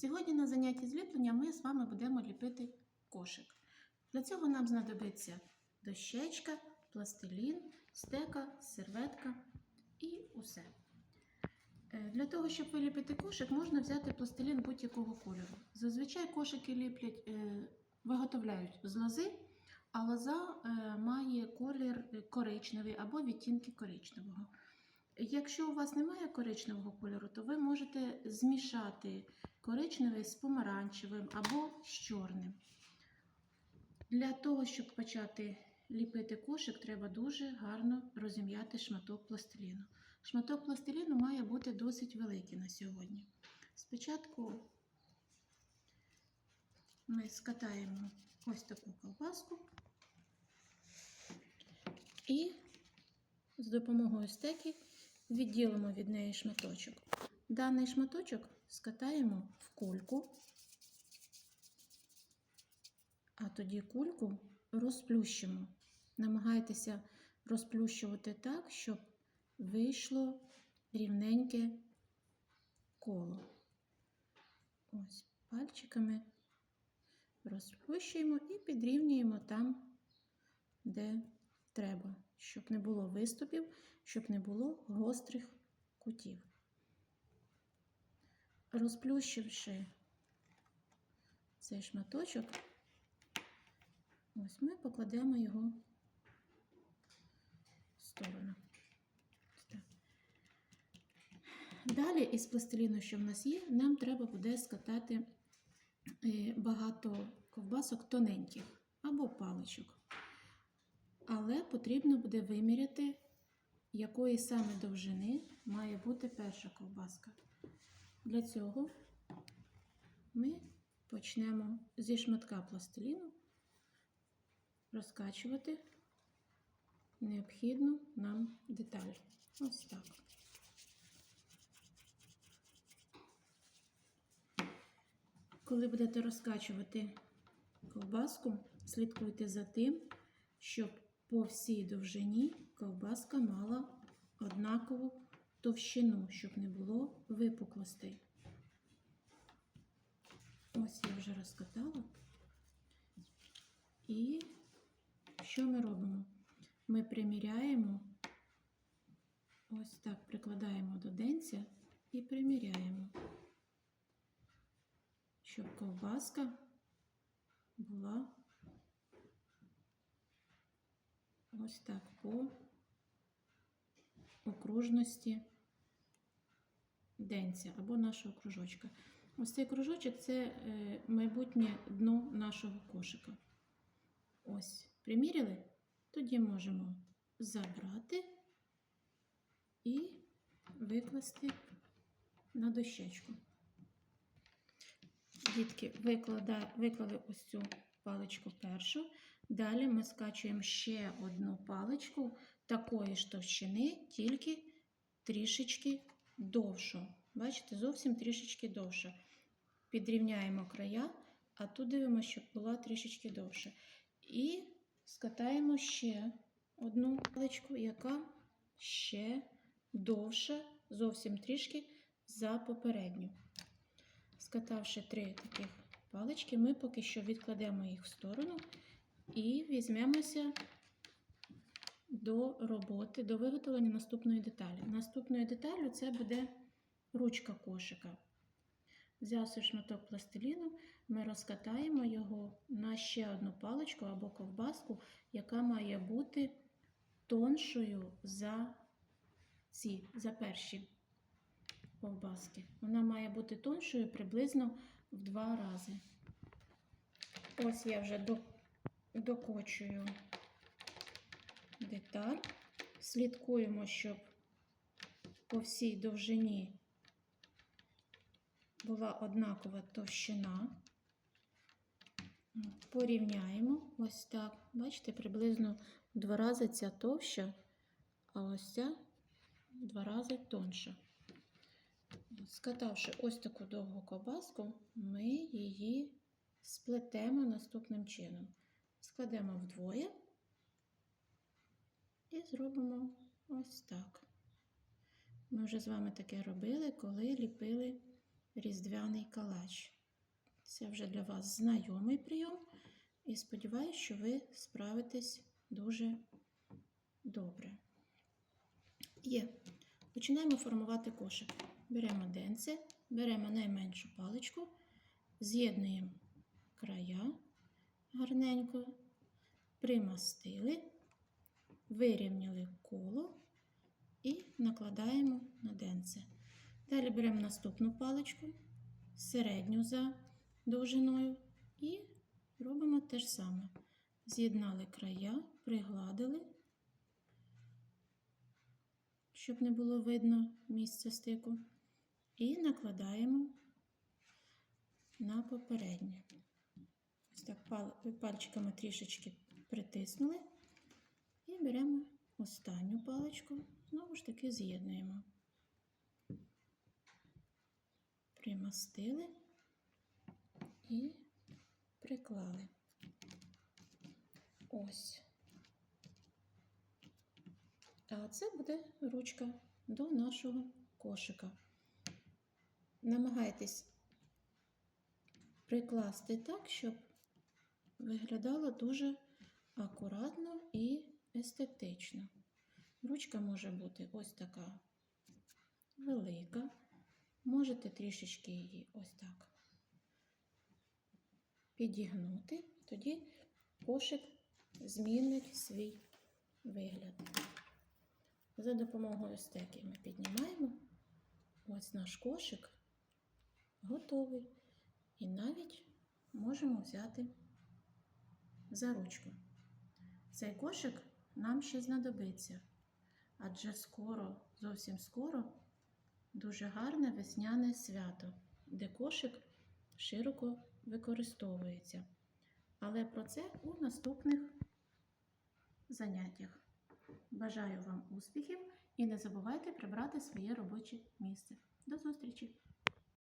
Сьогодні на занятті з ліплення ми з вами будемо ліпити кошик. Для цього нам знадобиться дощечка, пластилін, стека, серветка і усе. Е, Для того, щоб виліпити кошик, можна взяти пластилін будь-якого кольору. Зазвичай кошики ліплять, е, виготовляють з лози, а лоза е, має колір коричневий або відтінки коричневого. Якщо у вас немає коричневого кольору, то ви можете змішати коричневий з помаранчевим або з чорним. Для того, щоб почати ліпити кошик, треба дуже гарно розім'яти шматок пластиліну. Шматок пластиліну має бути досить великий на сьогодні. Спочатку ми скатаємо ось таку ковбаску і з допомогою стеки відділимо від неї шматочок. Даний шматочок скатаємо в кульку, а тоді кульку розплющимо. Намагайтеся розплющувати так, щоб вийшло рівненьке коло. Ось пальчиками розплющуємо і підрівнюємо там, де треба, щоб не було виступів, щоб не було гострих кутів. Розплющивши цей шматочок, ось ми покладемо його в сторону. Далі із пластиліну, що в нас є, нам треба буде скатати е, багато ковбасок тоненьких або паличок. Але потрібно буде виміряти, якої саме довжини має бути перша ковбаска. Для цього ми почнемо зі шматка пластиліну розкачувати необхідну нам деталь. Ось так. Коли будете розкачувати ковбаску, слідкуйте за тим, щоб по всій довжині ковбаска мала однакову товщину, щоб не було випуклостей. Ось я вже розкатала. І що ми робимо? Ми приміряємо, ось так прикладаємо до денця і приміряємо, щоб ковбаска була ось так по окружності денця або нашого кружочка. Ось цей кружочок це е, майбутнє дно нашого кошика. Ось, приміряли? Тоді можемо забрати і викласти на дощечку. Дітки, виклали ось цю паличку першу. Далі ми скачуємо ще одну паличку такої ж товщини, тільки трішечки довшу. Бачите, зовсім трішечки довше. Підрівняємо края, а тут дивимося, щоб була трішечки довше. І скатаємо ще одну паличку, яка ще довша, зовсім трішки за попередню. Скатавши три таких палички, ми поки що відкладемо їх в сторону і візьмемося до роботи, до виготовлення наступної деталі. Наступною деталлю це буде ручка кошика. Взявши шматок пластиліну, ми розкатаємо його на ще одну паличку або ковбаску, яка має бути тоншою за ці, за перші ковбаски. Вона має бути тоншою приблизно в два рази. Ось я вже докочую деталь. Слідкуємо, щоб по всій довжині була однакова товщина. Порівняємо ось так. Бачите, приблизно в два рази ця товща, а ось ця в два рази тонша. Скатавши ось таку довгу ковбаску, ми її сплетемо наступним чином. Складемо вдвоє і зробимо ось так. Ми вже з вами таке робили, коли ліпили різдвяний калач. Це вже для вас знайомий прийом, і сподіваюся, що ви справитесь дуже добре. Є. Починаємо формувати кошик. Беремо денце, беремо найменшу паличку, з'єднуємо края гарненько, примастили, вирівняли коло і накладаємо на денце. Далі беремо наступну паличку, середню за довжиною, і робимо те ж саме. З'єднали края, пригладили, щоб не було видно місце стику, і накладаємо на попереднє. Ось так пальчиками трішечки притиснули і беремо останню паличку, знову ж таки з'єднуємо. Примастили і приклали. Ось. А це буде ручка до нашого кошика. Намагайтесь прикласти так, щоб виглядало дуже акуратно і естетично. Ручка може бути ось така велика. Можете трішечки її ось так підігнути, тоді кошик змінить свій вигляд. За допомогою стеки ми піднімаємо. Ось наш кошик готовий. І навіть можемо взяти за ручку. Цей кошик нам ще знадобиться, адже скоро, зовсім скоро, дуже гарне весняне свято, де кошик широко використовується. Але про це у наступних заняттях. Бажаю вам успіхів і не забувайте прибрати своє робоче місце. До зустрічі!